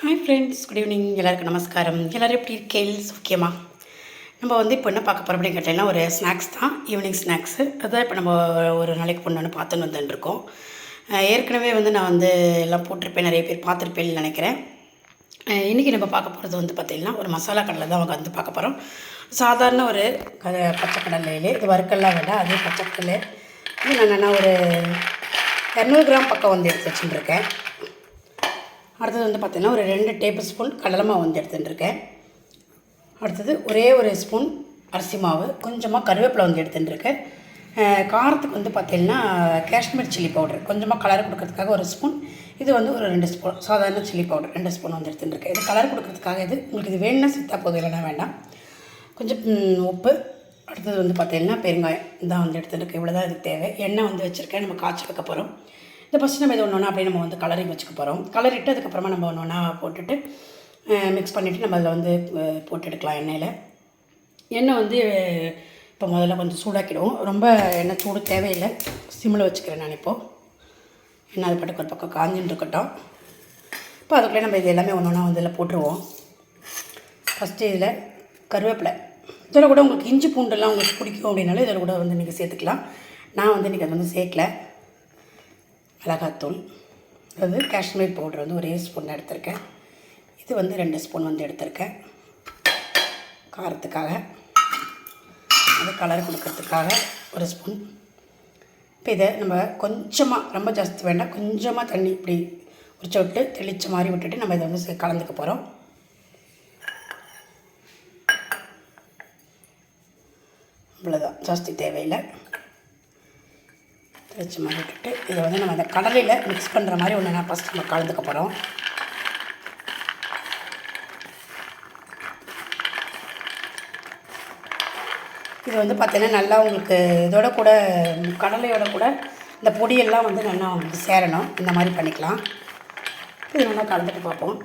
Hi friends good evening எல்லாருக்கும் நமஸ்காரம். எல்லோரும் எப்படி இருக்கேள் முக்கியமாக நம்ம வந்து இப்போ என்ன பார்க்க போகிறோம் அப்படின்னு கேட்டிங்கன்னா ஒரு ஸ்நாக்ஸ் தான். ஈவினிங் ஸ்நாக்ஸு அதுதான் இப்போ நம்ம ஒரு நாளைக்கு பொண்ணு பார்த்துன்னு வந்துட்டுருக்கோம். ஏற்கனவே வந்து நான் வந்து எல்லாம் போட்டிருப்பேன் நிறைய பேர் பார்த்துருப்பேன்னு நினைக்கிறேன். இன்றைக்கி நம்ம பார்க்க போகிறது வந்து பார்த்திங்கன்னா ஒரு மசாலா கடலை தான் அவங்க வந்து பார்க்க போகிறோம் சாதாரண ஒரு க பச்சைக்கடலையிலே இது வறுக்கல்லாம் விட அதே பச்சை கடலை இது நான் என்னென்னா ஒரு இரநூறு கிராம் பக்கம் வந்து எடுத்து வச்சுட்டுருக்கேன். அடுத்தது வந்து பார்த்திங்கன்னா ஒரு ரெண்டு டேபிள் ஸ்பூன் கடலை வந்து எடுத்துட்டுருக்கேன் அடுத்தது ஒரே ஒரு ஸ்பூன் அரிசி மாவு கொஞ்சமாக கருவேப்பிலை வந்து எடுத்துட்டுருக்கேன் காரத்துக்கு வந்து பார்த்திங்கன்னா காஷ்மீர் சில்லி பவுடர் கொஞ்சமாக கலர் கொடுக்கறதுக்காக ஒரு ஸ்பூன். இது வந்து ஒரு ரெண்டு ஸ்பூன் சாதாரண சில்லி பவுடர் ரெண்டு ஸ்பூன் வந்து எடுத்துட்டுருக்கேன் இது கலர் கொடுக்கறதுக்காக இது. உங்களுக்கு இது வேணும்னா சித்தா போதும் இல்லைன்னா வேண்டாம். கொஞ்சம் உப்பு. அடுத்தது வந்து பார்த்திங்கன்னா பெருங்காயம் இதான் வந்து எடுத்துட்டுருக்கேன் இவ்வளோ தான் இதுக்கு தேவை. எண்ணெய் வந்து வச்சுருக்கேன். நம்ம காய்ச்சி வைக்க போகிறோம் இந்த ஃபஸ்ட்டு நம்ம இது ஒன்று ஒன்றா அப்படியே நம்ம வந்து கலரிங் வச்சுக்க போகிறோம் கலரிட்டு அதுக்கப்புறமா நம்ம ஒன்று ஒன்றா போட்டுட்டு மிக்ஸ் பண்ணிவிட்டு நம்ம அதில் வந்து போட்டு எடுக்கலாம் எண்ணெயில். எண்ணெய் வந்து இப்போ முதல்ல கொஞ்சம் சூடாக்கிடுவோம். ரொம்ப எண்ணெய் சூடு தேவையில்லை. சிம்மில் வச்சுக்கிறேன் நான் இப்போது எண்ணெய் அது பாட்டுக்கு ஒரு பக்கம் காஞ்சின்னு இருக்கட்டும். இப்போ அதுக்குள்ளே நம்ம இது எல்லாமே ஒன்று ஒன்றா வந்து இதில் போட்டுருவோம். ஃபஸ்ட்டு இதில் கருவேப்பிலை. இதில் கூட உங்களுக்கு இஞ்சி பூண்டெல்லாம் உங்களுக்கு பிடிக்கும் அப்படின்னாலும் இதில் கூட வந்து நீங்கள் சேர்த்துக்கலாம். நான் வந்து இன்றைக்கி அது வந்து சேர்க்கல. மிளகாத்தூள். அதாவது காஷ்மீர் பவுடர் வந்து ஒரே ஸ்பூன் எடுத்திருக்கேன். இது வந்து ரெண்டு ஸ்பூன் வந்து எடுத்திருக்கேன். காரத்துக்காக. அது கலர் கொடுக்கறதுக்காக ஒரு ஸ்பூன். இப்போ இதை நம்ம கொஞ்சமாக ரொம்ப ஜாஸ்தி வேண்டாம் கொஞ்சமாக தண்ணி இப்படி உரிச்ச விட்டு தெளித்த மாதிரி விட்டுட்டு நம்ம இதை வந்து கலந்துக்க போகிறோம் இவ்வளோதான் ஜாஸ்தி தேவையில்லை. வச்சு மாதிரி விட்டுட்டு இதை வந்து நம்ம அந்த கடலையில் மிக்ஸ் பண்ணுற மாதிரி ஒன்று நான் ஃபஸ்ட் நம்ம கலந்துக்க போகிறோம் இது வந்து பார்த்திங்கன்னா நல்லா உங்களுக்கு இதோட கூட கடலையோட கூட இந்த பொடியெல்லாம் வந்து நல்லா உங்களுக்கு சேரணும். இந்த மாதிரி பண்ணிக்கலாம். இது நல்லா கலந்துட்டு பார்ப்போம்.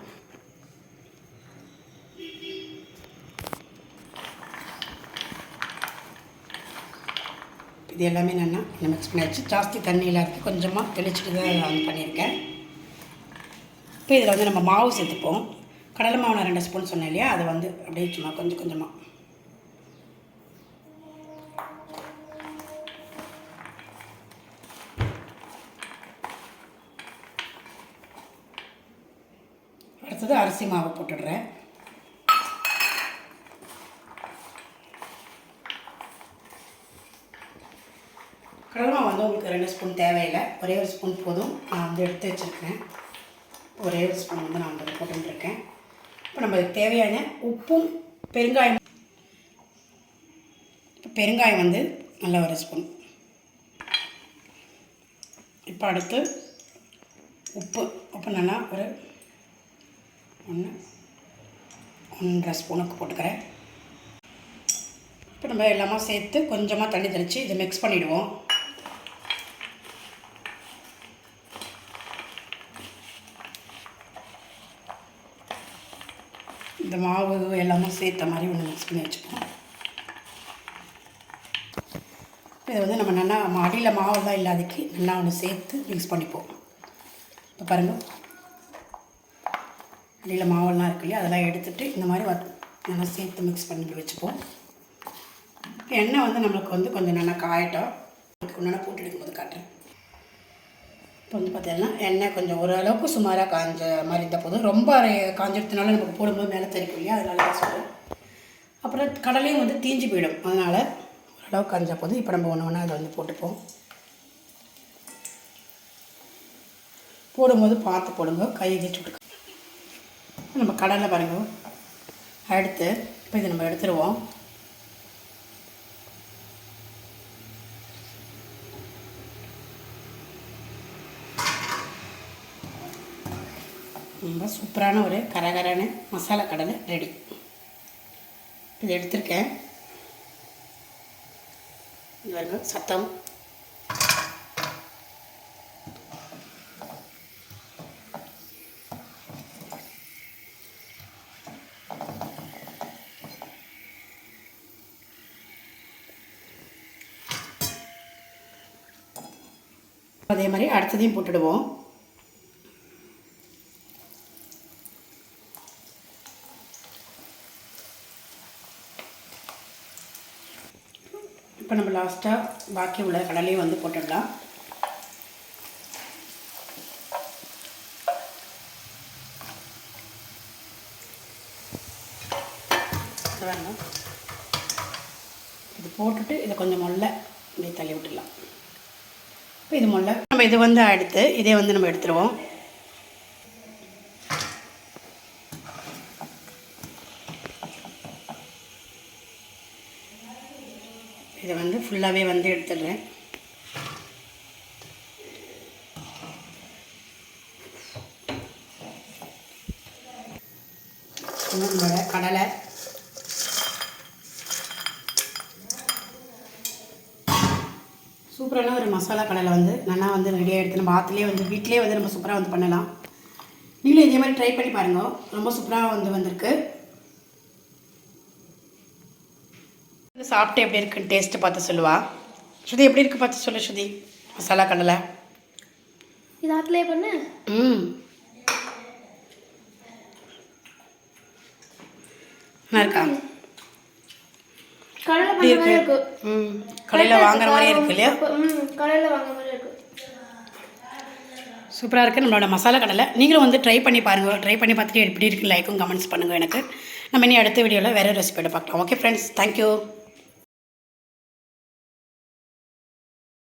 இது எல்லாமே நல்லா மிக்ஸ் பண்ணியாச்சு ஜாஸ்தி தண்ணி இல்லாத கொஞ்சமாக தெளிச்சுட்டு தான் நான் வந்து பண்ணியிருக்கேன். இப்போ இதில் வந்து நம்ம மாவு சேர்த்துப்போம். கடலை மாவு நான் ரெண்டு ஸ்பூன் சொன்னேன் இல்லையா? அதை வந்து அப்படியே சும்மா கொஞ்சம் கொஞ்சமாக அடுத்தது அரிசி மாவை போட்டுடுறேன். கடலை வந்து உங்களுக்கு ரெண்டு ஸ்பூன் தேவையில்லை. ஒரே ஒரு ஸ்பூன் போதும். நான் வந்து எடுத்து வச்சுருக்கேன் ஒரே ஒரு ஸ்பூன் வந்து நான் வந்து போட்டுருக்கேன் இப்போ நம்மளுக்கு தேவையான உப்பும் பெருங்காயம் இப்போ பெருங்காயம் வந்து நல்ல ஒரு ஸ்பூன். இப்போ அடுத்து உப்பு. உப்பு நல்லா ஒரு ஒன்று ஒன்றரை ஸ்பூனுக்கு போட்டுக்கிறேன். இப்போ நம்ம எல்லாமே சேர்த்து கொஞ்சமாக தண்ணி தெளித்து இதை மிக்ஸ் பண்ணிவிடுவோம் இந்த மாவு எல்லாமே சேர்த்த மாதிரி ஒன்று மிக்ஸ் பண்ணி வச்சுப்போம். இதை வந்து நம்ம நல்லா அடியில் மாவெல்லாம் இல்லாதக்கு நல்லா ஒன்று சேர்த்து மிக்ஸ் பண்ணிப்போம். இப்போ பாருங்கள் அடியில் மாவெல்லாம் இருக்கு இல்லையா? அதெல்லாம் எடுத்துட்டு இந்த மாதிரி வ நல்லா சேர்த்து மிக்ஸ் பண்ணி வச்சுப்போம். எண்ணெய் வந்து நம்மளுக்கு வந்து கொஞ்சம் நல்லா காயட்டும். அதுக்கு ஒன்றா போட்டு எடுக்கும்போது காட்டுறேன். இப்போ வந்து பார்த்தீங்கன்னா எண்ணெய் கொஞ்சம் ஓரளவுக்கு சுமாராக காஞ்ச மாதிரி இருந்தால் போதும். ரொம்ப காஞ்சிடுறதுனால நமக்கு போடும்போது மேலே தெரிக்கும் இல்லையா? அதனால தான் சொல்லுவோம் அப்புறம் கடலையும் வந்து தீஞ்சு போயிடும். அதனால் ஓரளவுக்கு காஞ்ச போதும். இப்போ நம்ம ஒன்று ஒன்றா அதை வந்து போட்டுப்போம். போடும்போது பார்த்து போடுங்க. கை வச்சு நம்ம கடலை பாருங்க. எடுத்து இப்போ இதை நம்ம எடுத்துருவோம். ரொம்ப சூப்பரான ஒரு கரகரான மசாலா கடலை ரெடி இது எடுத்திருக்கேன். இது பாருங்க சத்தம். அதே மாதிரி அடுத்ததையும் போட்டுடுவோம். இப்போ நம்ம லாஸ்ட்டாக பாக்கி உள்ள கடலையும் வந்து போட்டுடலாம். இது வேணும் இது போட்டுட்டு இதை கொஞ்சம் மொல்ல இப்படியே தள்ளி விட்டுடலாம். இப்போ இது மொல்ல. நம்ம இது வந்து அடுத்து இதே வந்து நம்ம எடுத்துருவோம். இதை வந்து ஃபுல்லாகவே வந்து எடுத்துடுறேன். நம்மளோட கடலை. சூப்பரான ஒரு மசாலா கடலை வந்து நல்லா வந்து ரெடியாக எடுத்து நம்ம ஆற்றுலேயே வந்து வீட்டிலே வந்து நம்ம சூப்பராக வந்து பண்ணலாம். நீங்களும் இதே மாதிரி ட்ரை பண்ணி பாருங்க. ரொம்ப சூப்பராக வந்து வந்திருக்கு இது சாப்பிட்டு எப்படி இருக்குன்னு டேஸ்ட்டு பார்த்து சொல்லுவா. ஸ்ருதி எப்படி இருக்கு பார்த்து சொல்லு ஸ்ருதி. மசாலா கடலை. இது ஆட்டிலே பண்ண. ம். நல்லா இருக்கா? மாதிரி இருக்கு? ம். கடையில் வாங்குற மாதிரி இருக்கு இல்லையா? கடையில் வாங்குற மாதிரி இருக்கு. சூப்பராக இருக்குது நம்மளோட மசாலா கடலை. நீங்களும் வந்து ட்ரை பண்ணி பாருங்கள் ட்ரை பண்ணி பார்த்துட்டு எப்படி இருக்கு லைக்கும் கமெண்ட்ஸ் பண்ணுங்கள் எனக்கு. நம்ம இனி அடுத்த வீடியோவில் வேறு ரெசிபியோட பார்க்கலாம். Okay friends thank you